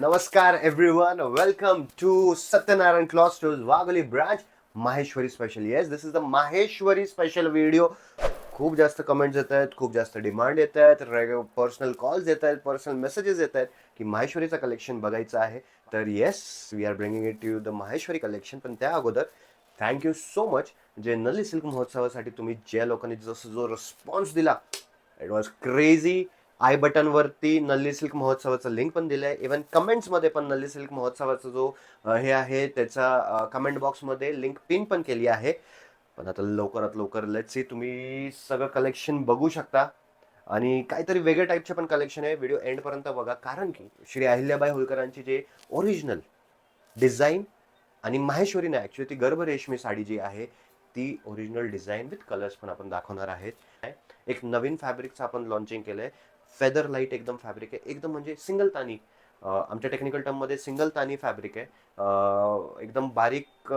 नमस्कार everyone welcome to Satyanarayana cloth stores Wagholi branch Maheshwari special yes this is the Maheshwari special video खूप जास्त comments येत आहेत खूप जास्त डिमांड येत आहेत पर्सनल कॉल्स येत आहेत पर्सनल मेसेजेस येत आहेत की माहेश्वरीचं कलेक्शन बघायचं आहे. तर yes we are bringing it you the Maheshwari collection पण त्या अगोदर थँक्यू सो मच जे नल्ली सिल्क महोत्सवासाठी तुम्ही ज्या लोकांनी जसं जो रिस्पॉन्स दिला इट वॉज क्रेझी आय बटनवरती नल्ली सिल्क महोत्सवाचं लिंक पण दिलं आहे इवन कमेंट्समध्ये पण नल्ली सिल्क महोत्सवाचा जो हे आहे त्याचा कमेंट बॉक्समध्ये लिंक पिन पण केली आहे. पण आता लवकरात लवकर लेट्स सी तुम्ही सगळं कलेक्शन बघू शकता. आणि काहीतरी वेगळ्या टाईपचे पण कलेक्शन आहे. व्हिडिओ एंडपर्यंत बघा. कारण की श्री अहिल्याबाई होळकरांची जे ओरिजिनल डिझाईन आणि माहेश्वरीने ॲक्च्युली ती गर्भ रेशमी साडी जी आहे ती ओरिजिनल डिझाईन विथ कलर्स पण आपण दाखवणार आहेत. एक नवीन फॅब्रिकचं आपण लॉन्चिंग केलं आहे फेदर लाइट एकदम फॅब्रिक आहे. एकदम म्हणजे सिंगल तानी. अं, आमच्या टेक्निकल टर्ममध्ये सिंगल तानी फॅब्रिक आहे. अं, एकदम बारीक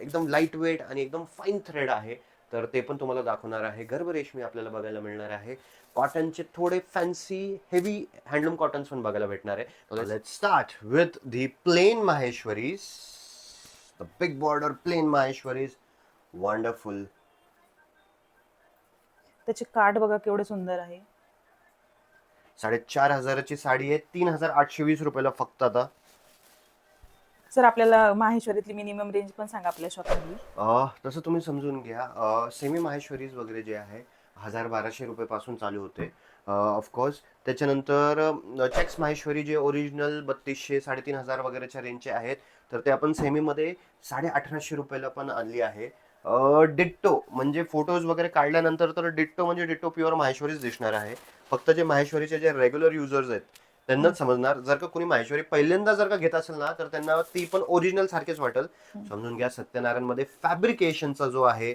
एकदम लाइट वेट आणि एकदम फाईन थ्रेड आहे. तर ते पण तुम्हाला दाखवणार आहे. गर्भ रेशमी आपल्याला बघायला मिळणार आहे. कॉटनचे थोडे फॅन्सी हेवी हँडलूम कॉटन्स पण बघायला भेटणार आहे. Let start with the plain Maheshwaris the big border plain Maheshwaris wonderful त्याचे काठ बघा केवढे सुंदर आहे. साडेचार हजाराची साडी आहे. तीन हजार आठशे वीस रुपयाला फक्त आता. सर आपल्याला माहेश्वरीतली मिनिमम रेंज पण सांगा आपल्या शॉपमधली तसं तुम्ही समजून घ्या. सेमी माहेश्वरीज वगैरे जे आहे हजार बाराशे रुपयेपासून चालू होते. ऑफकोर्स त्याच्यानंतर चेक्स माहेश्वरी जे ओरिजिनल बत्तीसशे साडेतीन हजार वगैरेच्या रेंजचे आहेत तर ते आपण सेमीमध्ये साडे अठराशे रुपयाला पण आणली आहे. डिट्टो म्हणजे फोटोज वगैरे काढल्यानंतर तर डिट्टो म्हणजे डिट्टो प्युअर माहेश्वरीच दिसणार आहे. फक्त जे माहेश्वरीचे जे रेग्युलर युजर्स आहेत त्यांनाच समजणार. जर का कुणी माहेश्वरी पहिल्यांदा जर का घेत असेल ना तर त्यांना ती पण ओरिजिनल सारखेच वाटेल. समजून घ्या सत्यनारायणमध्ये फॅब्रिकेशनचा जो आहे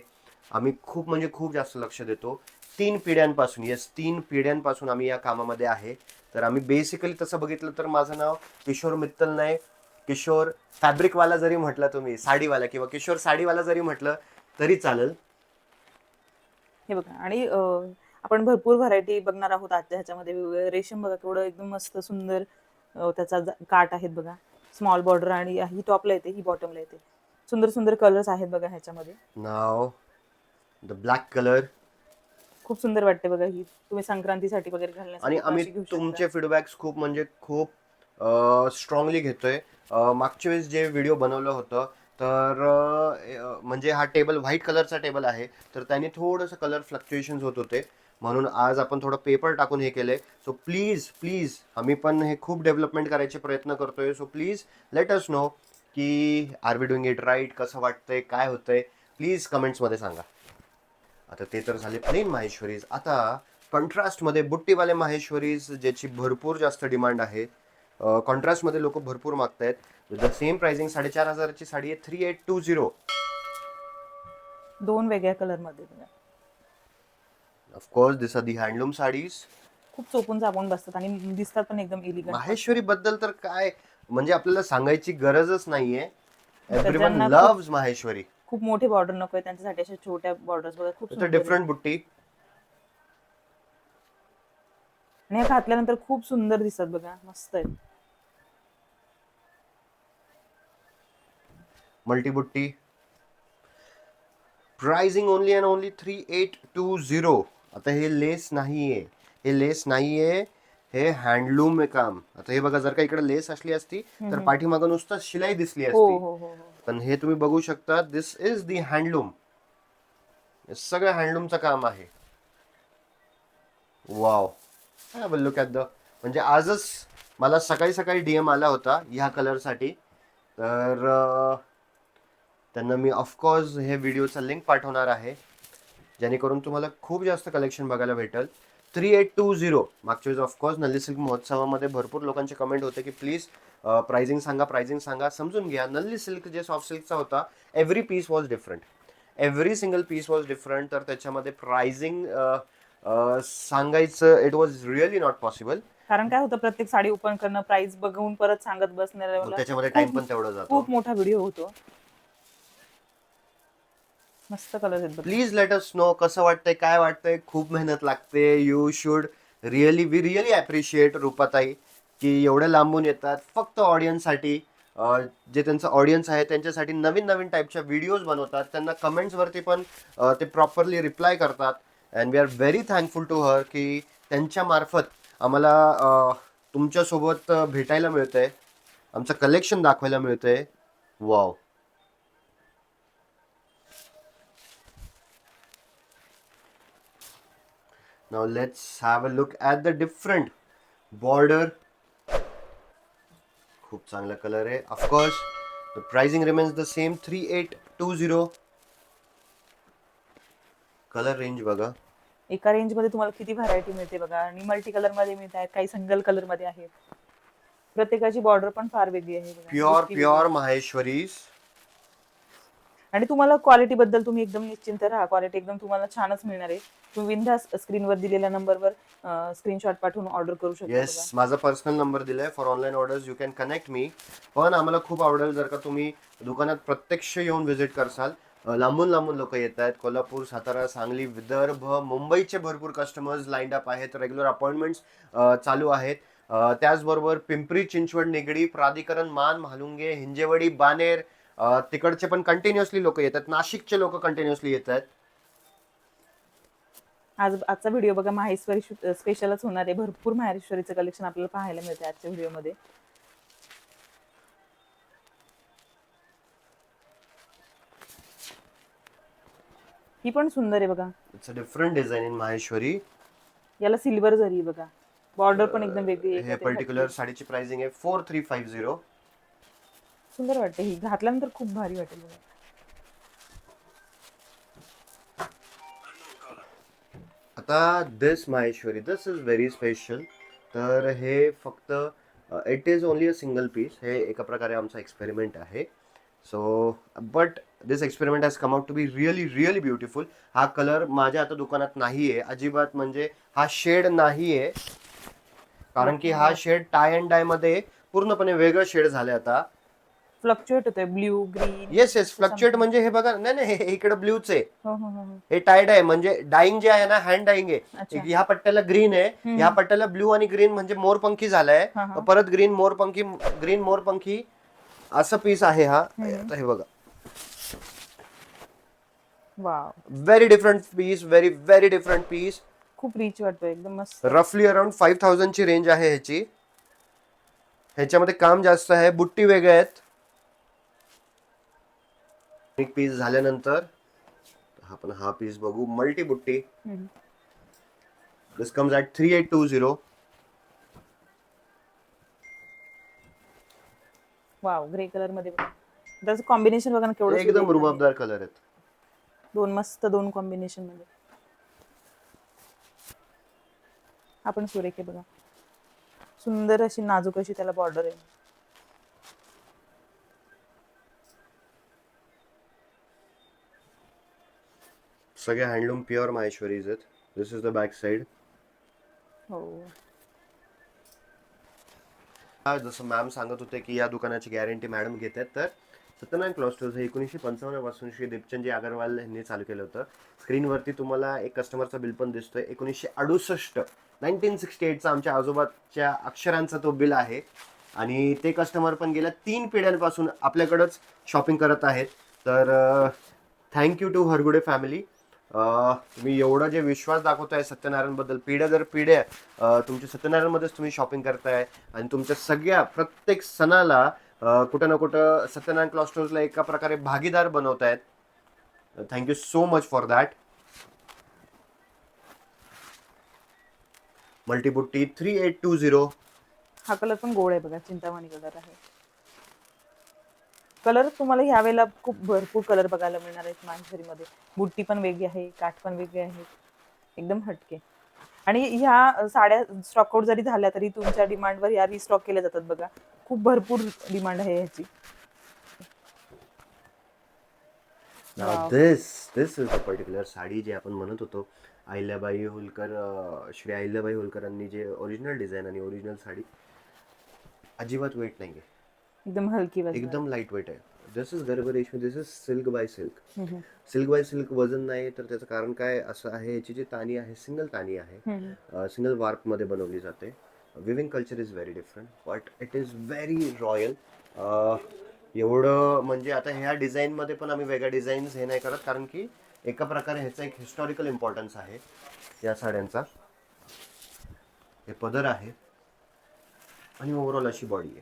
आम्ही खूप म्हणजे खूप जास्त लक्ष देतो. तीन पिढ्यांपासून येस तीन पिढ्यांपासून आम्ही या कामामध्ये आहे. तर आम्ही बेसिकली तसं बघितलं तर माझं नाव किशोर मित्तल नाही किशोर फॅब्रिकवाला जरी म्हटलं तुम्ही साडीवाला किंवा किशोर साडीवाला जरी म्हटलं तरी चालेल. हे बघा आणि आपण भरपूर व्हरायटी बघणार आहोत आजच्या ह्याच्यामध्ये. रेशम बघा केवढं एकदम मस्त सुंदर त्याचा काठ आहेत बघा. स्मॉल बॉर्डर आणि ही टॉपला येते ही बॉटमला येते. सुंदर सुंदर कलर्स आहेत बघा ह्याच्यामध्ये. नाव द ब्लॅक कलर खूप सुंदर वाटते बघा ही. तुम्ही संक्रांतीसाठी वगैरे घालण्यासाठी आणि आम्ही अशी घेऊ शकता. तुमचे फीडबॅक्स खूप म्हणजे खूप स्ट्रॉंगली घेतोय. अं, मागच्या वेळेस जे व्हिडिओ बनवलं होतं तर अं, म्हणजे हा टेबल व्हाईट कलरचा टेबल आहे. तर त्याने थोडंसं कलर फ्लक्च्युएशन होत होते. म्हणून आज आपण थोडं पेपर टाकून हे केले सो प्लीज प्लीज आम्ही पण हे खूप डेव्हलपमेंट करायचे प्रयत्न करतोय. So please let us know की are we doing it right कसं वाटतंय? काय होतंय? प्लीज कमेंट्समध्ये सांगा. आता ते तर झाले प्लेन माहेश्वरीज आता कॉन्ट्रास्टमध्ये बुट्टीवाले माहेश्वरीज ज्याची भरपूर जास्त डिमांड आहे कॉन्ट्रास्टमध्ये लोक भरपूर मागतायत. द सेम प्राइसिंग साडेचार हजाराची साडी आहे थ्री एट टू झिरो दोन वेगळ्या कलरमध्ये of course this are the handloom saris खूप चोपून चापून बसतात आणि दिसतात पण एकदम इलिगंट माहेश्वरी बद्दल तर काय म्हणजे आपल्याला सांगायची गरजच नाहीये. एव्हरीवन त्यांना खूप- लव्ज माहेश्वरी. खूप मोठे बॉर्डर नको आहे त्यांच्यासाठी अशा छोट्या बॉर्डर्स बघा खूप सुंदर. डिफरंट बुट्टी. आणि हे घातल्यानंतर खूप सुंदर दिसतात बघा मस्त आहे मल्टी बुट्टी pricing only and only three eight two zero आता हे लेस नाहीये. हे लेस नाहीये. हे हँडलूम आहे काम. आता हे बघा जर का इकडे लेस असली असती तर. पाठीमागं नुसतं शिलाई दिसली हो असती. हो हो पण हे तुम्ही बघू शकता दिस इज दी हँडलूम सगळं हँडलूमचं काम आहे. वाव लुक ॲट द म्हणजे आजच मला सकाळी सकाळी डीएम आला होता ह्या कलरसाठी तर त्यांना मी ऑफकोर्स हे व्हिडिओचा लिंक पाठवणार आहे. जेणेकरून तुम्हाला खूप जास्त कलेक्शन बघायला भेटेल. थ्री एट टू झिरो मागच्या वेळेस ऑफकोर्स नल्ली सिल्क महोत्सवामध्ये भरपूर लोकांचे कमेंट होते की प्लीज प्राइसिंग सांगा प्राइसिंग सांगा समजून घ्या. नल्ली सिल्क जे सॉफ्ट सिल्कचा होता every piece was different every single piece was different तर त्याच्यामध्ये प्राइसिंग सांगायचं it was really not possible कारण काय होतं प्रत्येक साडी ओपन करणं प्राइस बघून परत सांगत बसणाऱ्याला त्याच्यामध्ये टाइम पण तेवढा जातो. खूप मोठा व्हिडिओ होतो. मस्त कलर आहेत बघ. प्लीज लेट अस नो कसं वाटतंय काय वाटतंय खूप मेहनत लागते. You should really we really appreciate Rupatai की एवढं लांबून येतात. फक्त ऑडियन्ससाठी जे त्यांचं ऑडियन्स आहे त्यांच्यासाठी नवीन नवीन टाईपच्या व्हिडिओज बनवतात. त्यांना कमेंट्सवरती पण अ, ते प्रॉपरली रिप्लाय करतात. And we are very thankful to her की त्यांच्यामार्फत आम्हाला अ, तुमच्यासोबत अ, भेटायला मिळतंय. आमचं कलेक्शन दाखवायला मिळतंय. Wow Now let's have a look at the different border. खूप चांगला कलर आहे. Of course the pricing remains the same three eight two zero colour range बघा. एका रेंजमध्ये तुम्हाला किती व्हरायटी मिळते बघा. आणि मल्टी कलरमध्ये मिळत आहेत. काही सिंगल कलरमध्ये आहेत. प्रत्येकाची बॉर्डर पण फार वेगळी आहे. बघा. प्युअर गोष्टी प्युअर माहेश्वरीज आणि तुम्हाला क्वालिटी बद्दल तुम्ही एकदम निश्चिंत राहा. क्वालिटी एकदम तुम्हाला छानच मिळणार आहे. तुम्ही बिंदास स्क्रीनवर दिलेल्या नंबरवर स्क्रीनशॉट पाठवून ऑर्डर करू शकता येस. माझा पर्सनल नंबर दिलाय. For online orders you can connect me पण आम्हाला खूप आवडेल जर का तुम्ही दुकानात प्रत्यक्ष येऊन व्हिजिट करसाल. अ, लांबून लांबून लोक येत आहेत. कोल्हापूर सातारा सांगली विदर्भ मुंबईचे भरपूर कस्टमर्स लाईंड अप आहेत. रेग्युलर अपॉइंटमेंट्स चालू आहेत. अ, त्याचबरोबर पिंपरी चिंचवड निगडी प्राधिकरण मान म्हालुंगे हिंजेवडी बानेर तिकडचे पण कंटिन्युअसली लोक येतात. नाशिकचे लोक कंटिन्युअसली येत आहेत आज आजचा व्हिडिओ बघा माहेश्वरी स्पेशलच होणार आहे. भरपूर माहेश्वरीचं कलेक्शन आपल्याला पाहायला मिळते आजच्या व्हिडिओमध्ये ही पण सुंदर आहे बघा. It's a different design in Maheshwari याला सिल्वर जरी आहे बघा. बॉर्डर पण एकदम वेगळी आहे. हे पर्टिक्युलर साडीची प्राइसिंग आहे फोर थ्री फाईव्ह झिरो सुंदर वाटते. ही घातल्यानंतर खूप भारी वाटेल आता this Maheshwari this is very special तर हे फक्त it is only a single piece हे एका प्रकारे आमचा एक्सपेरिमेंट आहे. So but this experiment has come out to be really really beautiful हा कलर माझ्या आता दुकानात नाही आहे अजिबात म्हणजे हा शेड नाही आहे कारण की हा शेड टाय अँड डायमध्ये पूर्णपणे वेगळं शेड झालं आता. फ्लक्च्युएट होतोय blue green yes yes fluctuate म्हणजे हे बघा नाही नाही हे इकडे ब्ल्यूच आहे. हो हो हो हो. टाईड आहे म्हणजे डाईंग जे आहे ना हँड डाईंग आहे. ह्या पट्ट्याला ग्रीन आहे. ह्या पट्ट्याला ब्ल्यू आणि ग्रीन म्हणजे मोरपंखी झालाय. परत ग्रीन मोरपंखी ग्रीन मोरपंखी असं पीस आहे हा. हे बघा. Very different piece very very different piece खूप रिच वाटतोय एकदम मस्त. रफली अराउंड फाईव्ह थाउजंडची रेंज आहे ह्याची. ह्याच्यामध्ये काम जास्त आहे बुट्टी वेगळे आहेत. एक पीस झाल्यानंतर आपण हा पीस बघू. मल्टी बुट्टी. This comes at three eight two zero wow grey कलरमध्ये. बघा त्याचं कॉम्बिनेशन बघा ना केवढं एकदम आहे. रुबाबदार कलर आहेत. दोन मस्त दोन कॉम्बिनेशनमध्ये. आपण सुरेख आहे बघा. सुंदर अशी नाजूक अशी त्याला बॉर्डर आहे. सगळे हँडलूम प्युअर माहेश्वरीज आहेत. This is the back side हो जसं मॅम सांगत होते की या दुकानाची गॅरंटी मॅडम घेतात तर सत्यनारायण क्लॉथ स्टोर्स हे एकोणीसशे पंचावन्नपासून श्री दीपचंदजी अगरवाल यांनी चालू केलं होतं. स्क्रीनवरती तुम्हाला एक कस्टमरचा बिल पण दिसतोय. एकोणीसशे अडुसष्ट नाईन्टीन सिक्स्टी एटचा आमच्या आजोबाच्या अक्षरांचा तो बिल आहे. आणि ते कस्टमर पण गेल्या तीन पिढ्यांपासून आपल्याकडंच शॉपिंग करत आहेत. तर थँक्यू टू हरगुडे फॅमिली तुम्ही एवढं जे विश्वास दाखवताय सत्यनारायणबद्दल पिढ्या दर पिढ्या तुमच्या सत्यनारायणमध्येच तुम्ही शॉपिंग करताय आणि तुमच्या सगळ्या प्रत्येक सणाला कुठं ना कुठं सत्यनारायण क्लॉस्टर्सला एका प्रकारे भागीदार बनवतायत. Thank you so much for that मल्टीबुट्टी three eight two zero हा कलर पण गोड आहे बघा चिंतामणी कलर आहे. कलर तुम्हाला ह्या वेळेला खूप भरपूर कलर बघायला मिळणार आहेत माहेश्वरीमध्ये बुट्टी पण वेगळी आहे काठ पण वेगळे आहेत एकदम हटके. आणि ह्या साड्या स्टॉक आउट जरी झाल्या तरी तुमच्या डिमांडवर या रिस्टॉक केल्या जातात बघा. खूप भरपूर डिमांड आहे ह्याची. Particular साडी जी आपण म्हणत होतो. अहिल्याबाई होलकर श्री अहिल्याबाई होलकरांनी जे ओरिजिनल डिझाईन आणि ओरिजिनल साडी अजिबात वेट नाहीये. एकदम हलकी वजनात. एकदम लाइट वेट आहे. दिस इज गर्भ रेशमी this is silk by silk. Silk by silk वजन नाही तर त्याचं कारण काय असं आहे याची जी तानी आहे सिंगल तानी आहे. सिंगल वार्पमध्ये बनवली जाते. Weaving culture is very different but it is very royal एवढं म्हणजे आता ह्या डिझाईनमध्ये पण आम्ही वेगळ्या डिझाईन्स हे नाही करत कारण की एका प्रकारे ह्याचा एक हिस्टॉरिकल इम्पॉर्टन्स आहे या साड्यांचा. हे पदर आहे. आणि ओव्हरऑल अशी बॉडी आहे.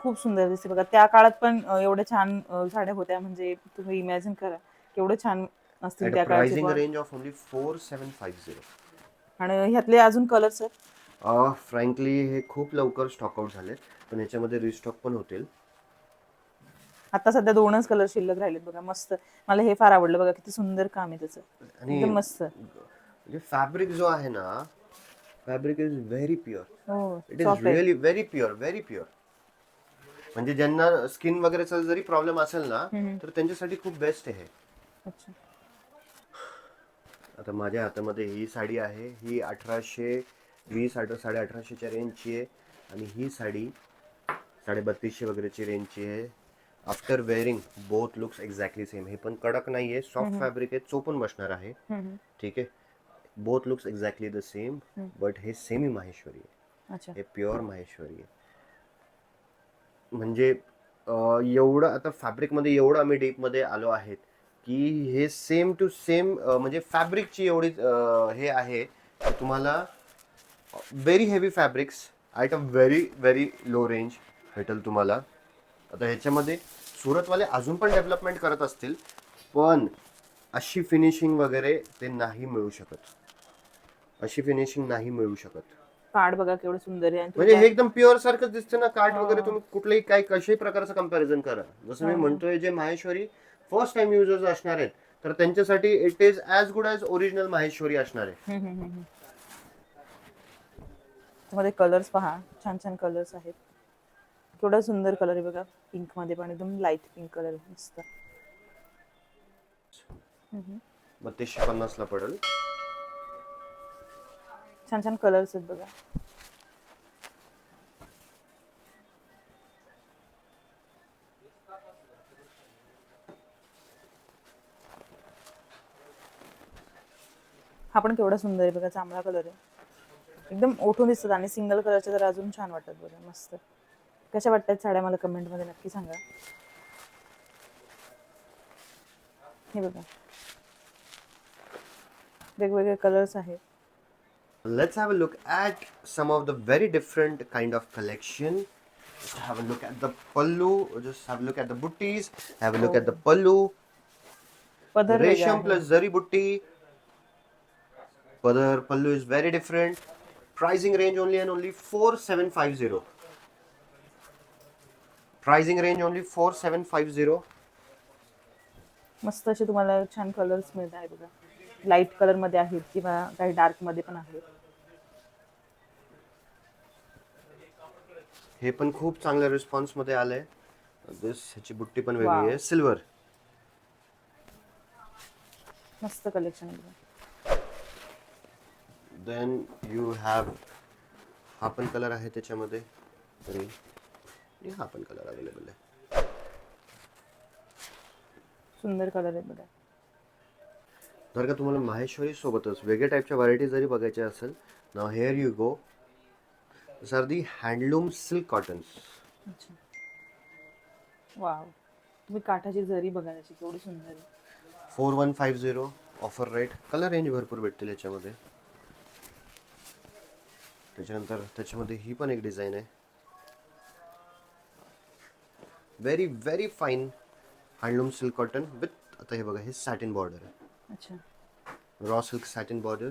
खूप सुंदर दिसते बघा. त्या काळात पण एवढ्या छान साड्या होत्या. म्हणजे तुम्ही इमॅजिन करा. केवढं छान असतील त्या पण. Range of only four seven five zero आणि ह्यातले अजून कलर्स आहेत फ्रँकली हे खूप लवकर स्टॉक आउट झाले. पण याच्यामध्ये रिस्टॉक पण होतील. आता सध्या दोनच कलर शिल्लक राहिलेत बघा. मस्त. मला हे फार आवडलं बघा. किती सुंदर काम आहे त्याचं. आणि एकदम मस्त. म्हणजे फॅब्रिक जो आहे ना fabric is very pure it is really very pure very pure म्हणजे ज्यांना स्किन वगैरेचा जरी प्रॉब्लेम असेल ना तर त्यांच्यासाठी खूप बेस्ट आहे. अच्छा. आता माझ्या हातामध्ये ही साडी आहे. ही अठराशे वीस अठरा साडे अठराशेच्या रेंजची आहे. आणि ही साडी साडे बत्तीसशे वगैरेची रेंजची आहे. After wearing both looks exactly same हे पण कडक नाही आहे सॉफ्ट फॅब्रिक आहे चोपून बसणार आहे. ठीक आहे? Both looks exactly the same but हे सेमी माहेश्वरी आहे हे प्युअर माहेश्वरी आहे. म्हणजे एवढं आता फॅब्रिकमध्ये एवढं आम्ही डीपमध्ये आलो आहेत की हे सेम टू सेम म्हणजे फॅब्रिकची एवढी हे आहे तुम्हाला very heavy fabrics at a very very low range भेटेल तुम्हाला. आता ह्याच्यामध्ये सुरतवाले अजून पण डेव्हलपमेंट करत असतील पण अशी फिनिशिंग वगैरे ते नाही मिळू शकत. अशी फिनिशिंग नाही मिळू शकत. कार्ड बघा केवढं सुंदर आहे आणि म्हणजे तुम्ही हे एकदम प्युअर सारखं दिसतं ना कार्ड वगैरे तुम्ही कुठल्याही काही कशाही प्रकारचं कंपॅरिझन करा. जसं मी म्हणतोय जे माहेश्वरी फर्स्ट टाइम युजर्स असणार आहेत तर त्यांच्यासाठी it is as good as original Maheshwari असणार आहे. हम्म, हम्म, हम्म. त्यामध्ये कलर्स पहा छान छान कलर्स आहेत. केवढा सुंदर कलर आहे बघा पिंकमध्ये पण एकदम लाइट पिंक कलर मस्त. हम्म. बत्तीसशे पन्नासला पडेल. छान छान कलर्स आहेत बघा. हा पण केवढा सुंदर आहे बघा जांभळा कलर आहे. एकदम ओठून दिसतात आणि सिंगल कलरचे तर अजून छान वाटतात बघा मस्त. कशा वाटतात साड्या मला कमेंटमध्ये नक्की सांगा. हे बघा. वेगवेगळे कलर्स आहेत. Let's have a look at some of the very different kind of collection. Just have a look at the pallu. Just have a look at the butties. Have a look at the pallu. पदर वेगळा Resham आहे. plus zari butti. Padar pallu is very different. Pricing range only and only 4750. Pricing range only 4750. मस्त असे तुम्हाला छान colours मिळत आहे बघा लाइट कलरमध्ये आहेत किंवा काही डार्कमध्ये पण आहेत. हे पण खूप चांगल्या रिस्पॉन्समध्ये आलंय. दिस ह्याची बुट्टी पण. वेगळी आहे. सिल्वर मस्त कलेक्शन देन यू हॅव हा पण कलर आहे त्याच्यामध्ये. हा पण कलर अवेलेबल आहे. सुंदर कलर आहे बघा. जर का तुम्हाला माहेश्वरी सोबतच वेगळ्या टाईपच्या व्हरायटी जरी बघायच्या असेल ना here you go are the handloom silk cottons अच्छा. वाव तुम्ही काठाची जरी बघा त्याची केवढी सुंदर आहे. Four one five zero offer rate colour range भरपूर भेटतील याच्यामध्ये. त्याच्यानंतर त्याच्यामध्ये ही पण एक डिझाईन आहे. Very very fine handloom silk cotton with आता हे बघा हे सॅटिन बॉर्डर आहे. अच्छा. रॉ सिल्क सॅटिन बॉर्डर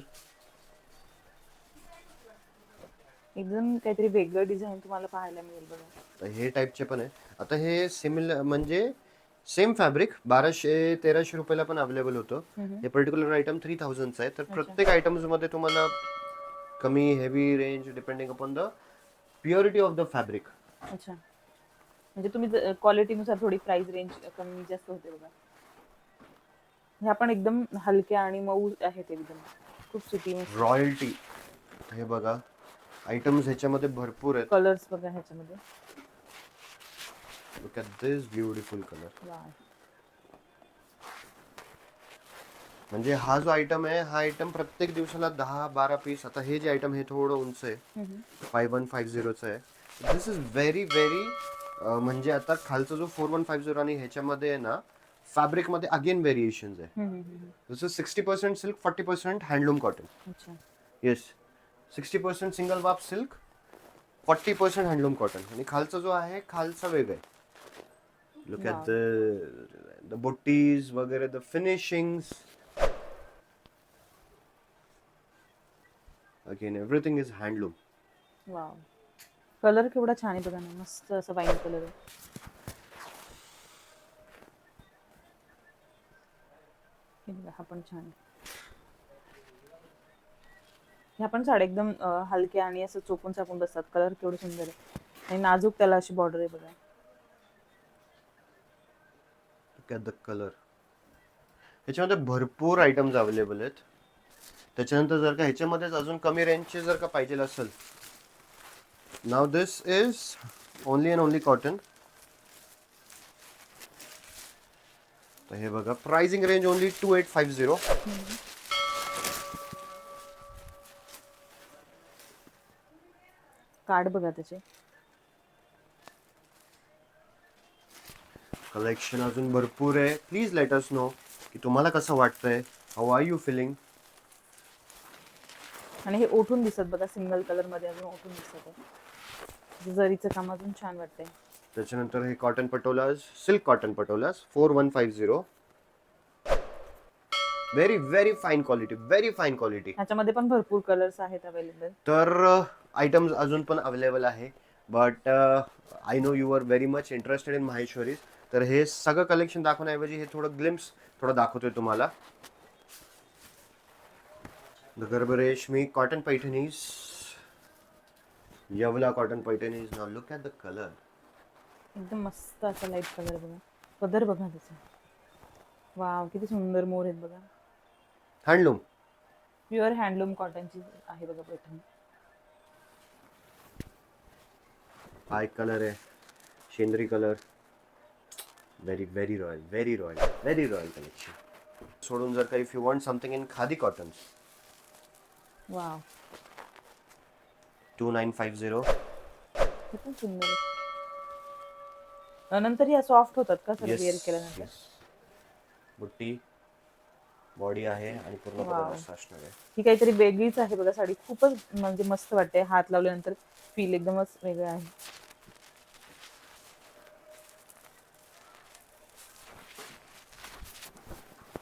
एकदम काहीतरी वेगळं डिझाईन तुम्हाला पाहायला मिळेल बघा. हे टाईपचे पण आहे आता हे सिमिलर म्हणजे सेम फॅब्रिक बाराशे तेराशे रुपयाला पण अवेलेबल होतं. हे पर्टिक्युलर आयटम थ्री थाउजंडचं आहे. तर प्रत्येक आयटम्समध्ये तुम्हाला कमी heavy range depending upon the purity of the fabric अच्छा. म्हणजे तुम्ही क्वालिटीनुसार थोडी प्राइस रेंज कमी जास्त होते बघा. ह्या पण एकदम हलक्या आणि मऊ आहेत एकदम. खूप सुटी रॉयल्टी हे बघा. आयटम्स ह्याच्यामध्ये भरपूर आहेत. कलर्स बघा ह्याच्यामध्ये. Look at this beautiful colour वा म्हणजे हा जो आयटम आहे हा आयटम प्रत्येक दिवसाला दहा बारा पीस आता हे जे आयटम हे थोडं उंच आहे. फाईव्ह वन फाईव्ह झिरोचं आहे. दिस इज व्हेरी व्हेरी म्हणजे आता खालचा जो फोर वन फाईव्ह झिरो आणि ह्याच्यामध्ये आहे ना फॅब्रिकमध्ये अगेन व्हेरिएशन्स आहे. Is sixty percent silk forty percent handloom cotton yes sixty percent single warp silk forty percent handloom cotton आणि खालचा जो आहे खालचा वेग आहे. लुक ॲट द द बुट्टीज वगैरे the finishings again everything is handloom wow colour केवढा छान आहे बघा ना मस्त असं वाईन कलर आहे. हे हा पण छान ह्या पण साड्या एकदम अं, हलक्या आणि असं चोपून चापून बसतात. कलर केवढे सुंदर आहे. आणि नाजूक त्याला अशी बॉर्डर आहे बघा. ॲट द कलर ह्याच्यामध्ये भरपूर आयटम्स अवेलेबल आहेत. त्याच्यानंतर जर का ह्याच्यामध्येच अजून कमी रेंजचे जर का पाहिजे असेल. Now this is only and only cotton तर हे बघा pricing range only two eight five zero card बघा त्याचे. कलेक्शन अजून भरपूर आहे. प्लीज लेट अस नो की तुम्हाला कसं वाटतंय. हाऊ आर यू फिलिंग आणि हे ओठून दिसत बघा सिंगल कलरमध्ये अजून ओठून दिसत आहे. जरीचं काम अजून छान वाटतंय. त्याच्यानंतर हे cotton पटोलाज silk cotton पटोलाज four one five zero very very fine quality very fine quality ह्याच्यामध्ये पण भरपूर कलर्स आहेत अवेलेबल तर आयटम्स अजून पण अवेलेबल आहे. But I know you are very much interested in Maheshwari तर हे सगळं कलेक्शन दाखवण्याऐवजी हे थोडं ग्लिम्स थोडं दाखवतोय तुम्हाला. द गर्भरेशमी cotton Paithanis Yeola cotton Paithanis now look at the colour एकदम मस्त असा लाइट कलर बघा. पदर बघा त्याचा. वाव किती सुंदर मोर आहेत बघा. हँडलूम प्युअर हँडलूम कॉटनची आहे बघा पैठणी. हा एक कलर आहे शेंद्री colour very very royal very royal very royal collection सोडून जर का if you want something in khadi cotton wow two nine five zero सुंदर नंतर या सॉफ्ट होतात का सर? वेअर केल्यानंतर? बुट्टी बॉडी आहे आणि पूर्ण Wow. असणार आहे. ही काहीतरी वेगळीच आहे बघा साडी खूपच म्हणजे मस्त वाटते. हात लावल्यानंतर फील एकदमच वेगळं आहे.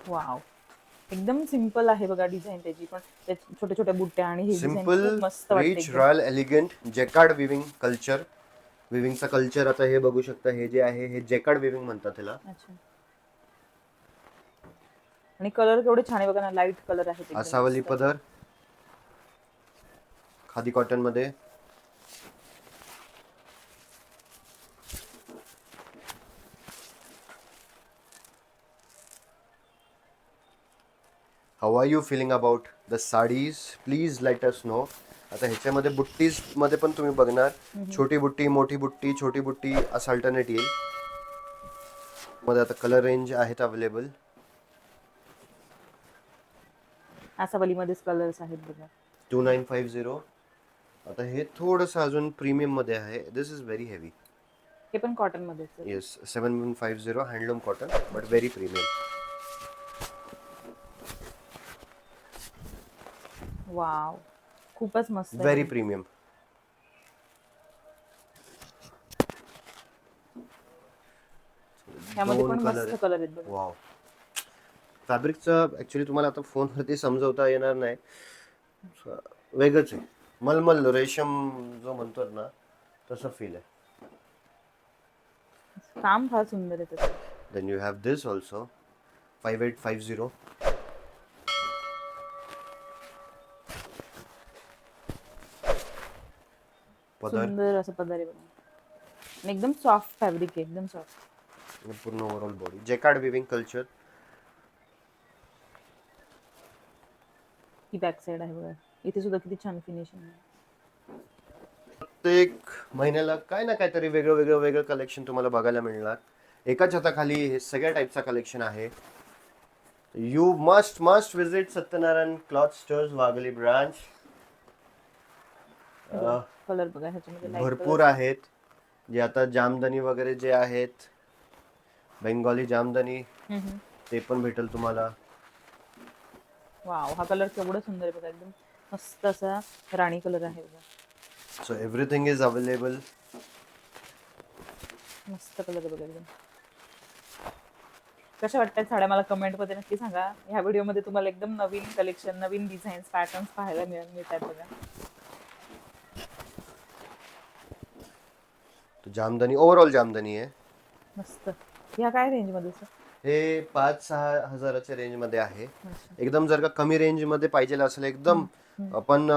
वाव एकदम सिंपल आहे बघा डिझाईन त्याची पण. त्यात छोट्या छोट्या बुट्ट्या आणि ही सिंपल मस्त वाटते रिच एकदम. Royal elegant jacquard weaving culture विविंगचा culture आता हे बघू शकता हे जे आहे हे जेकार्ड विविंग म्हणतात त्याला अच्छा. आणि कलर केवढे छान आहे बघा ना लाइट कलर आहे एकदम आसावली. पदर. खादी कॉटनमध्ये. How are you feeling about the saris please let us know आता ह्याच्यामध्ये बुट्टीजमध्ये पण तुम्ही बघणार. छोटी बुट्टी मोठी बुट्टी छोटी बुट्टी असं अल्टरनेट येईल. मध्ये आता कलर रेंज आहेत अवेलेबल आसावलीमध्येच कलर्स आहेत बघा. टू नाईन फाईव्ह झिरो आता हे थोडंसं अजून प्रीमियममध्ये आहे. दिस इज व्हेरी हेवी हे पण कॉटन मध्येच आहे. Yes seven one five zero handloom cotton but very premium wow खूपच मस्त. व्हेरी प्रीमियम ह्यामध्ये दोन पण color मस्त आहेत. कलर आहेत बघा. वाव फॅब्रिकचं ॲक्च्युली तुम्हाला आता फोनवरती समजवता येणार नाही. वेगळंच आहे. मलमल रेशम जो म्हणतो ना तसं फील आहे. काम फार सुंदर आहे त्याचं. Then you have this also five eight five zero पदर सुंदर असं पदर आहे बघा. एकदम सॉफ्ट फॅब्रिक आहे एकदम सॉफ्ट आणि पूर्ण overall body jacquard weaving culture ही बॅक साइड आहे बघा. इथे सुद्धा किती छान फिनिशिंग आहे. प्रत्येक महिन्याला काय ना काहीतरी वेगळं वेगळं वेगळं कलेक्शन तुम्हाला बघायला मिळणार. एकाच हाताखाली हे सगळ्या टाईपचा कलेक्शन आहे. You must must visit Satyanarayan cloth stores Waghali branch colour बघा ह्याच्यामध्ये light भरपूर color. आहेत. जे आता जामदनी वगैरे जे आहेत बेंगॉली जामदनी हम्म, हम्म. ते पण भेटेल तुम्हाला. वाव हा कलर केवढा सुंदर आहे बघा एकदम मस्त असा राणी कलर आहे बघा. सो एव्हरीथिंग इज अवेलेबल मस्त कलर आहे बघा एकदम. कशा वाटतात साड्या मला कमेंटमध्ये नक्की सांगा. ह्या व्हिडिओमध्ये तुम्हाला एकदम नवीन कलेक्शन नवीन डिझाईन्स पॅटर्न्स पाहायला मिळ मिळतात बघा. जामदनी ओव्हरऑल जामदनी आहे. मस्त. ह्या काय रेंजमध्ये sir? हे पाच सहा हजाराच्या रेंजमध्ये आहे. अच्छा. एकदम जर का कमी रेंजमध्ये पाहिजे असेल एकदम पण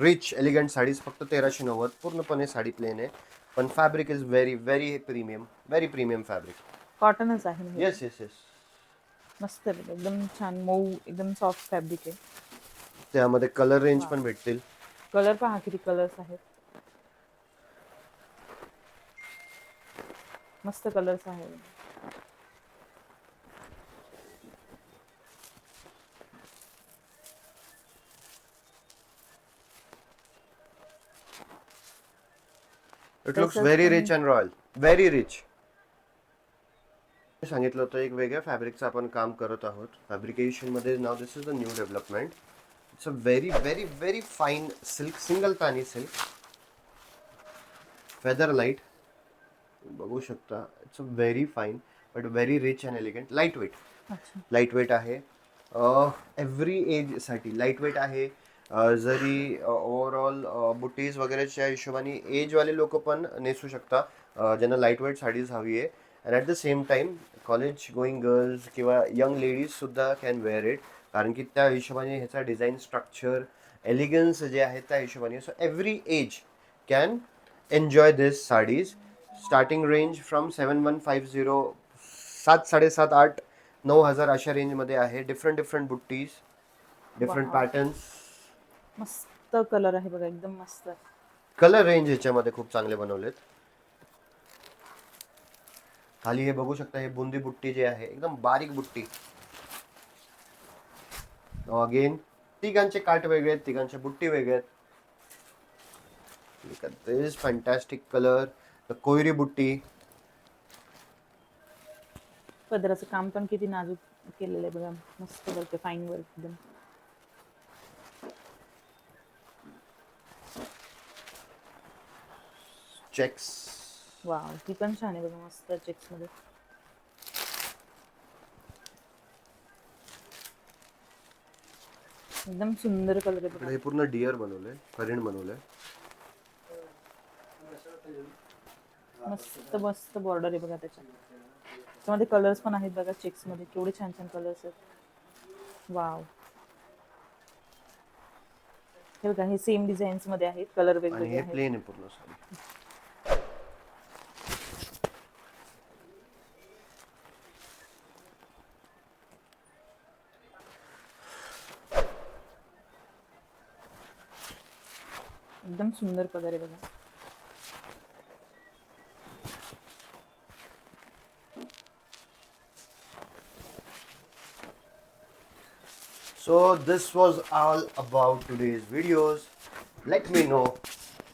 रिच एलिगंट साडीज फक्त तेराशे नव्वद. पूर्णपणे साडी प्लेन आहे. पण fabric is very very premium very premium fabric कॉटनच आहे म्हणजे. येस येस येस मस्त आहे बघा, एकदम छान मऊ एकदम सॉफ्ट फॅब्रिक आहे. त्यामध्ये कलर रेंज पण भेटतील. कलर पहा किती कलर्स आहेत. मस्त कलर्स आहे it looks very rich and royal very rich सांगितलं होतं एक वेगळ्या फॅब्रिकचं आपण काम करत आहोत. फॅब्रिकेशनमध्ये now this is the new development it's a very very very fine silk single तानी सिल्क फेदर लाइट बघू शकता. It's a very fine but very rich and elegant light weight light weight आहे एव्हरी एजसाठी light weight आहे. जरी overall बुटीज वगैरेच्या हिशोबाने एजवाले लोक पण नेसू शकता. ज्यांना लाइट वेट साडीज हवी आहे. And at the same time college going girls किंवा यंग लेडीजसुद्धा कॅन वेअर इट कारण की त्या हिशोबाने ह्याचा डिझाईन स्ट्रक्चर एलिगन्स जे आहे त्या हिशोबाने. So every age can enjoy this saris. Starting range from seven one five zero सात साडेसात आठ नऊ हजार अशा रेंजमध्ये आहे. Different different buttis different Wow. Patterns मस्त कलर आहे बघा एकदम मस्त. कलर रेंज ह्याच्यामध्ये खूप चांगले बनवलेत. खाली हे बघू शकता हे बुंदी बुट्टी जे आहे एकदम बारीक बुट्टी. अगेन तिघांचे काट वेगळे आहेत तिघांचे बुट्टी वेगळे आहेत. फॅन्टॅस्टिक कलर द कोयरी बुट्टी. पदराचं काम पण किती नाजूक केलेलं आहे बघा. मस्त वर्क फाईन वर्क एकदम. चेक्स वा ती पण छान आहे बघा मस्त चेक्समध्ये. एकदम सुंदर कलर आहे बघा. हे पूर्ण डिअर बनवलंय हरिण बनवलंय. मस्त मस्त बॉर्डर आहे बघा त्याच्यात. त्याच्यामध्ये कलर्स पण आहेत बघा चेक्समध्ये. केवढे छान छान कलर्स आहेत. वाव हे बघा हे सेम डिझाईन्समध्ये आहेत. कलर आणि वेगवेगळे हे आहेत. प्लेन आहे पूर्ण साडी एकदम सुंदर कलर आहे बघा. So this was all about today's videos. Let me know.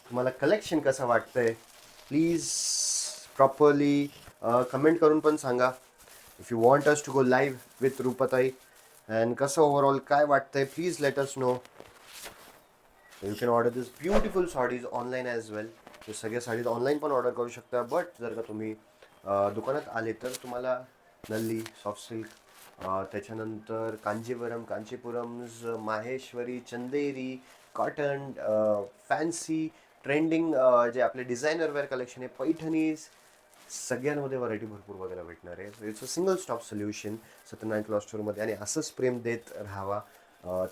तुम्हाला कलेक्शन कसं वाटतंय? प्लीज प्रॉपरली कमेंट करून पण सांगा. If you want us to go live with Rupatai and कसं ओव्हरऑल काय वाटतंय please let us know you can order this beautiful saris online as well हे सगळ्या साडीज ऑनलाईन पण ऑर्डर करू शकता. बट जर का तुम्ही अ, दुकानात आले तर तुम्हाला नल्ली सॉफ्ट सिल्क त्याच्यानंतर Kanjivaram कांचीपुरम्स Maheshwari Chanderi cotton fancy trending जे आपले डिझायनर वेअर कलेक्शन आहे पैठणीज सगळ्यांमध्ये व्हरायटी भरपूर बघायला भेटणार आहे. So it's a single stop solution Satyanarayan cloth स्टोरमध्ये आणि असंच प्रेम देत राहावा.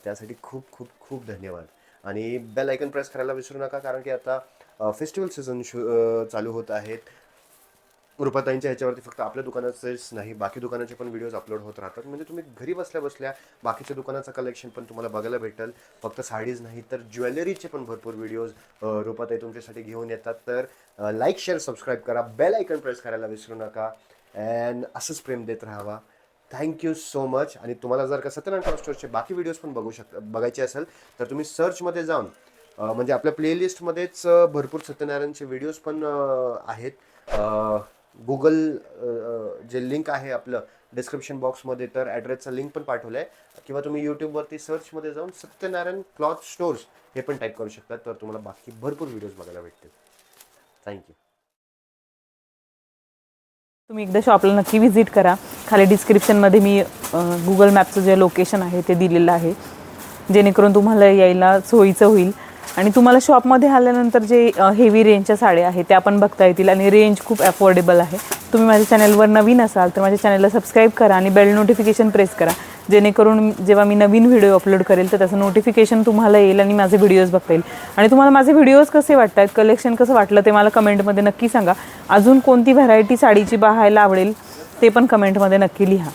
त्यासाठी खूप खूप खूप धन्यवाद. आणि बेल आयकन प्रेस करायला विसरू नका कारण की आता फेस्टिवल सीझन चालू होत आहेत. रुपाताईंच्या ह्याच्यावरती फक्त आपल्या दुकानाचेच नाही बाकी दुकानाचे पण व्हिडिओज अपलोड होत राहतात. म्हणजे तुम्ही घरी बसल्या बसल्या बाकीच्या दुकानाचं कलेक्शन पण तुम्हाला बघायला भेटेल. फक्त साडीज नाही तर ज्वेलरीचे पण भरपूर व्हिडिओज रुपाताई तुमच्यासाठी घेऊन येतात. तर लाईक शेअर सबस्क्राईब करा. बेल आयकन प्रेस करायला विसरू नका. अँड असंच प्रेम देत राहावा. थँक्यू सो मच आणि तुम्हाला जर का सत्यनारायण क्लॉथ स्टोअरचे बाकी व्हिडिओज पण बघू शक बघायचे असेल तर तुम्ही सर्चमध्ये जाऊन म्हणजे आपल्या प्लेलिस्टमध्येच भरपूर सत्यनारायणचे व्हिडिओज पण आहेत. गुगल जे लिंक आहे आपलं डिस्क्रिप्शन बॉक्समध्ये तर ॲड्रेसचा लिंक पण पाठवलं आहे किंवा तुम्ही यूट्यूबवरती सर्चमध्ये जाऊन सत्यनारायण क्लॉथ स्टोर्स हे पण टाईप करू शकता. तर तुम्हाला बाकी भरपूर व्हिडिओज बघायला भेटतील. थँक्यू तुम्ही एकदा शॉपला नक्की व्हिजिट करा. खाली डिस्क्रिप्शनमध्ये मी गुगल मॅपचं जे लोकेशन आहे ते दिलेलं आहे. जेणेकरून तुम्हाला यायला सोयीचं होईल. आणि तुम्हाला शॉपमध्ये आल्यानंतर जे हेवी रेंजच्या साड्या आहेत त्या पण बघता येतील आणि रेंज खूप अफोर्डेबल आहे. तुम्ही माझ्या चॅनलवर नवीन असाल तर माझ्या चॅनलला सबस्क्राईब करा आणि बेल नोटिफिकेशन प्रेस करा. जेणेकरून जेव्हा मी नवीन व्हिडिओ अपलोड करेल तर त्याचं नोटिफिकेशन तुम्हाला येईल आणि माझे व्हिडिओज बघता येईल. आणि तुम्हाला माझे व्हिडिओज कसे वाटत आहेत कलेक्शन कसं वाटलं ते मला कमेंटमध्ये नक्की सांगा. अजून कोणती व्हरायटी साडीची पाहायला आवडेल ते पण कमेंटमध्ये नक्की लिहा.